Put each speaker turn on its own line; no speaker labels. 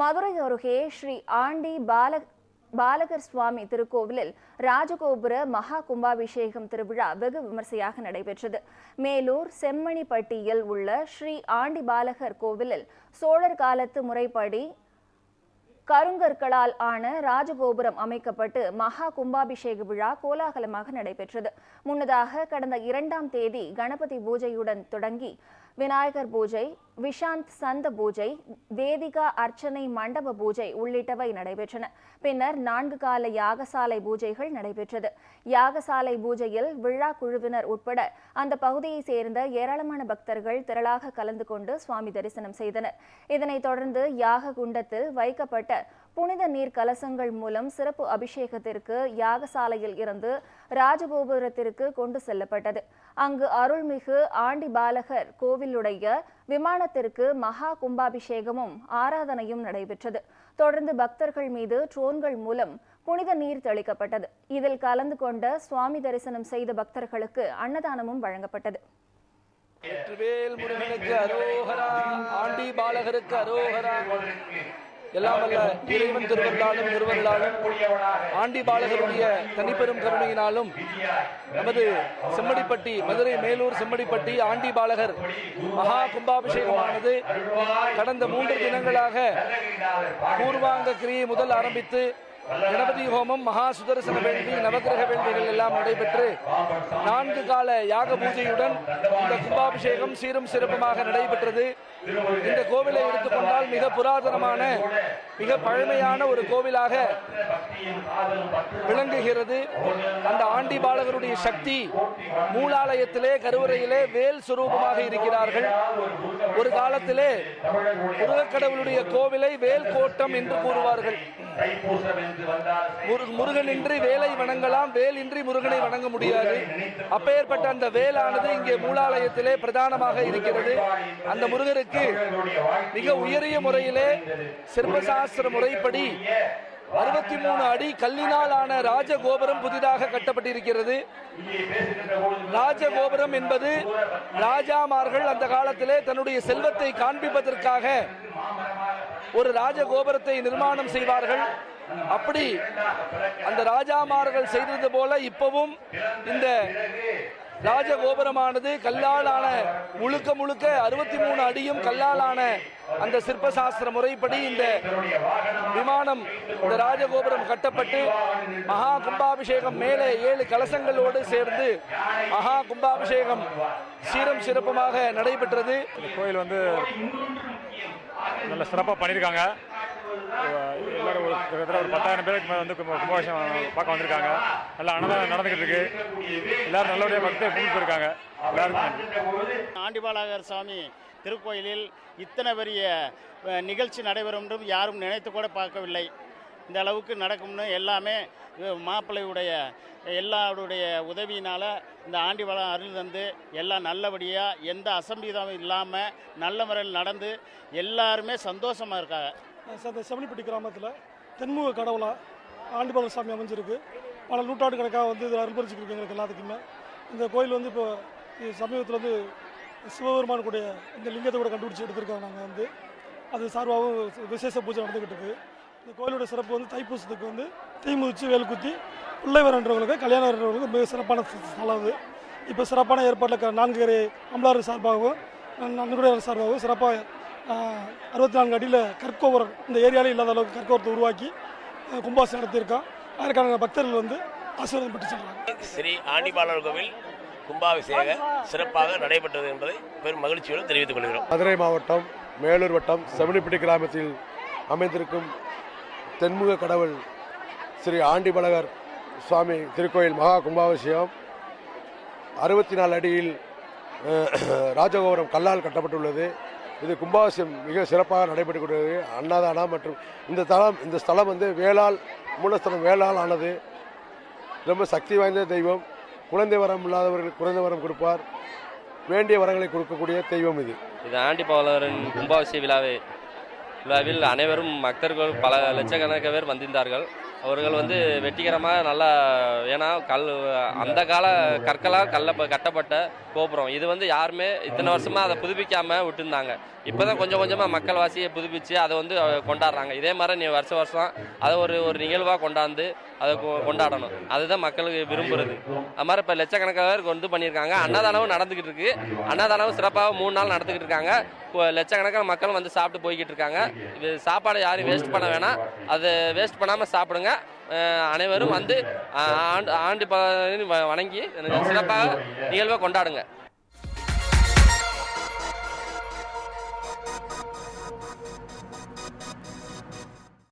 மதுரை அருகே ஸ்ரீ ஆண்டி பால பாலகர் சுவாமி திருக்கோவிலில் ராஜகோபுர மகா கும்பாபிஷேகம் திருவிழா வெகு விமர்சையாக நடைபெற்றது. மேலூர் செம்மணிப்பட்டியில் உள்ள ஸ்ரீ ஆண்டி பாலகர் கோவிலில் சோழர் காலத்து முறைப்படி கருங்கற்களால் ஆன ராஜகோபுரம் அமைக்கப்பட்டு மகா கும்பாபிஷேக விழா கோலாகலமாக நடைபெற்றது. முன்னதாக கடந்த இரண்டாம் தேதி கணபதி பூஜையுடன் தொடங்கி விநாயகர் பூஜை விஷாந்த் சந்த பூஜை வேதிகா அர்ச்சனை மண்டப பூஜை உள்ளிட்டவை நடைபெற்றன. பின்னர் நான்கு கால யாகசாலை பூஜைகள் நடைபெற்றது. யாகசாலை பூஜையில் விழா குழுவினர் உட்பட அந்த பகுதியை சேர்ந்த ஏராளமான பக்தர்கள் திரளாக கலந்து கொண்டு சுவாமி தரிசனம் செய்தனர். இதனைத் தொடர்ந்து யாக குண்டத்தில் வைக்கப்பட்ட புனித நீர் கலசங்கள் மூலம் சிறப்பு அபிஷேகத்திற்கு யாகசாலையில் இருந்து ராஜகோபுரத்திற்கு கொண்டு செல்லப்பட்டது. அங்கு அருள்மிகு ஆண்டி பாலகர் கோவிலுடைய விமானத்திற்கு மகா கும்பாபிஷேகமும் ஆராதனையும் நடைபெற்றது. தொடர்ந்து பக்தர்கள் மீது ட்ரோன்கள் மூலம் புனித நீர் தெளிக்கப்பட்டது. இதில் கலந்து கொண்ட சுவாமி தரிசனம் செய்த பக்தர்களுக்கு அன்னதானமும் வழங்கப்பட்டது.
வெற்றிவேல் முருகனுக்கு அரோகரா ஆண்டி பாலகருக்கு அரோகரா. எல்லாம் வல்ல இறைவன் திருவருளாலும் திருவருளாலும் ஆண்டி பாலகருடைய தனிப்பெரும் கருணையினாலும் நமது செம்மடிப்பட்டி மதுரை மேலூர் செம்மடிப்பட்டி ஆண்டி பாலகர் மகா கும்பாபிஷேகமானது கடந்த மூன்று தினங்களாக பூர்வாங்க கிரியை முதல் ஆரம்பித்து கணபதி ஹோமம் மகா சுதர்சன வேள்வி நவக்கிரக வேள்விகள் எல்லாம் நடைபெற்று நான்கு கால யாக பூஜையுடன் இந்த கும்பாபிஷேகம் சீரும் சிறப்புமாக நடைபெற்றது. இந்த கோவிலை எடுத்துக்கொண்டால் மிக புராதனமான மிக பழமையான ஒரு கோவிலாக விளங்குகிறது. அந்த ஆண்டி பாலகருடைய சக்தி மூலாலயத்திலே கருவறையிலே வேல் சுரூபமாக இருக்கிறார்கள். ஒரு காலத்திலே முருகக்கடவுளுடைய கோவிலை வேல் கோட்டம் என்று கூறுவார்கள். முருகன் முருகனின்றி வேலை வணங்கலாம் வேலின்றி முருகனை வணங்க முடியாது. அப்பேற்பட்ட அந்த வேலானது இங்கே மூலாலயத்திலே பிரதானமாக இருக்கிறது. அந்த முருகருக்கு மிக உயரிய முறையிலே சிற்பசாஸ்திர முறைப்படி அறுபத்தி மூணு அடி கல்லினால் ஆன ராஜகோபுரம் புதிதாக கட்டப்பட்டிருக்கிறது. ராஜகோபுரம் என்பது ராஜாமார்கள் அந்த காலத்திலே தன்னுடைய செல்வத்தை காண்பிப்பதற்காக ஒரு ராஜகோபுரத்தை நிர்மாணம் செய்வார்கள். அப்படி அந்த ராஜாமார்கள் செய்தது போல இப்பவும் இந்த ராஜகோபுரமானது கல்லாலான முழுக்க முழுக்க அறுபத்தி மூணு அடியும் கல்லாலான அந்த சிற்பசாஸ்திர முறைப்படி இந்த விமானம் இந்த ராஜகோபுரம் கட்டப்பட்டு மகா கும்பாபிஷேகம் மேலே ஏழு கலசங்களோடு சேர்ந்து மகா கும்பாபிஷேகம் சீரம் சிறப்புமாக நடைபெற்றது.
கோயில் வந்து நல்ல சிறப்பாக பண்ணியிருக்காங்க. எல்லாரும் ஒரு கிட்டத்தட்ட ஒரு பத்தாயிரம் பேருக்கு மேலே வந்து கும்ப- பார்க்க வந்திருக்காங்க. நல்லா அன்னதானம் நடந்துகிட்டு இருக்கு. எல்லாரும் நல்லபடியாக பக்தர் கும்பிட்டு போயிருக்காங்க. எல்லாருக்கும்
ஆண்டிபாலாகர் சாமி திருக்கோயிலில் இத்தனை பெரிய நிகழ்ச்சி நடைபெறும் என்றும் யாரும் நினைத்து கூட பார்க்கவில்லை. இந்த அளவுக்கு நடக்கும்னு எல்லாமே மாப்பிள்ளையுடைய எல்லாருடைய உதவியினால் இந்த ஆண்டிபாலம் அருள் தந்து எல்லாம் நல்லபடியாக எந்த அசம்பிதமும் இல்லாமல் நல்ல முறையில் நடந்து எல்லாருமே சந்தோஷமாக இருக்காங்க.
அந்த செவனிப்பட்டி கிராமத்தில் தென்முக கடவுளா ஆண்டிபாலர் சாமி அமைஞ்சிருக்கு. பல நூற்றாண்டு கணக்காக வந்து இதில் அனுபவிச்சுருக்கு எங்களுக்கு எல்லாத்துக்குமே. இந்த கோயில் வந்து இப்போ சமீபத்தில் வந்து சிவபெருமான் இந்த லிங்கத்தை கூட கண்டுபிடிச்சி எடுத்திருக்காங்க நாங்கள் வந்து. அது சார்பாகவும் விசேஷ பூஜை நடந்துக்கிட்டு இருக்குது இந்த கோயிலோட சிறப்பு வந்து தைப்பூசத்துக்கு வந்து தீ முதிச்சு வேல் குத்தி பிள்ளை வரன்றவங்களுக்கு கல்யாணம் வரன்றவங்களுக்கு மிக சிறப்பான ஸ்தலம் அது. இப்போ சிறப்பான ஏற்பாட்டில் நான்கு கரை அம்பலாறு சார்பாகவும் நன்கொடையாளர் சார்பாகவும் சிறப்பாக அறுபத்தி நான்கு அடியில் கற்கோபுரம் இந்த ஏரியாவில் இல்லாத அளவுக்கு கற்கோபுரத்தை உருவாக்கி கும்பாசம் நடத்தியிருக்கோம் அதற்கான பக்தர்கள் வந்து ஆசீர்வாதம் பெற்று செல்றாங்க.
ஸ்ரீ ஆண்டிபாலர் கோவில் கும்பாபிஷேக சிறப்பாக நடைபெற்றது என்பதை பெரும் மகிழ்ச்சியோடு தெரிவித்துக் கொள்கிறோம்.
மதுரை மாவட்டம் மேலூர் வட்டம் செவனிப்பட்டி கிராமத்தில் அமைந்திருக்கும் தென்முக கடவுள் ஸ்ரீ ஆண்டிபலகர் சுவாமி திருக்கோயில் மகா கும்பாபிஷேகம் அறுபத்தி நாலு அடியில் ராஜகோபுரம் கல்லால் கட்டப்பட்டுள்ளது. இது கும்பாபிஷேகம் மிக சிறப்பாக நடைபெற்று கொண்டது அன்னதானம் மற்றும் இந்த தலம் இந்த ஸ்தலம் வந்து வேளால் மூலஸ்தலம் வேளால் ஆனது. ரொம்ப சக்தி வாய்ந்த தெய்வம். குழந்தை வரம் இல்லாதவர்களுக்கு குழந்தை வரம் கொடுப்பார். வேண்டிய வரங்களை கொடுக்கக்கூடிய தெய்வம் இது.
இது ஆண்டி பவலரின் கும்பாபிஷேக விழாவை விழாவில் அனைவரும் பக்தர்கள் பல லட்சக்கணக்கான பேர் வந்திருந்தார்கள். அவர்கள் வந்து வெற்றிகரமாக நல்லா ஏன்னா கல் அந்த கால கற்களால் கல்ல கட்டப்பட்ட கோபுரம். இது வந்து யாருமே இத்தனை வருஷமாக அதை புதுப்பிக்காமல் விட்டுருந்தாங்க. இப்போ தான் கொஞ்சம் கொஞ்சமாக மக்கள் வாசியை புதுப்பித்து அதை வந்து கொண்டாடுறாங்க. இதே மாதிரி நீ வருஷம் வருஷம் அதை ஒரு ஒரு நிகழ்வாக கொண்டாந்து அதை கொ- கொண்டாடணும். அதுதான் மக்களுக்கு விரும்புகிறது அது மாதிரி இப்போ லட்சக்கணக்காக பேர் வந்து பண்ணியிருக்காங்க. அன்னதானமும் நடந்துக்கிட்டு இருக்குது அன்னதானமும் சிறப்பாக மூணு நாள் நடந்துக்கிட்டு இருக்காங்க. இப்போ லட்சக்கணக்கான மக்கள் வந்து சாப்பிட்டு போய்கிட்டு இருக்காங்க இது சாப்பாடை யாரும் வேஸ்ட் பண்ண வேணாம். அதை வேஸ்ட் பண்ணாமல் சாப்பிடுங்க. அனைவரும் வந்து ஆண்டு ஆண்டு வணங்கி சிறப்பாக நிகழ்வை கொண்டாடுங்க.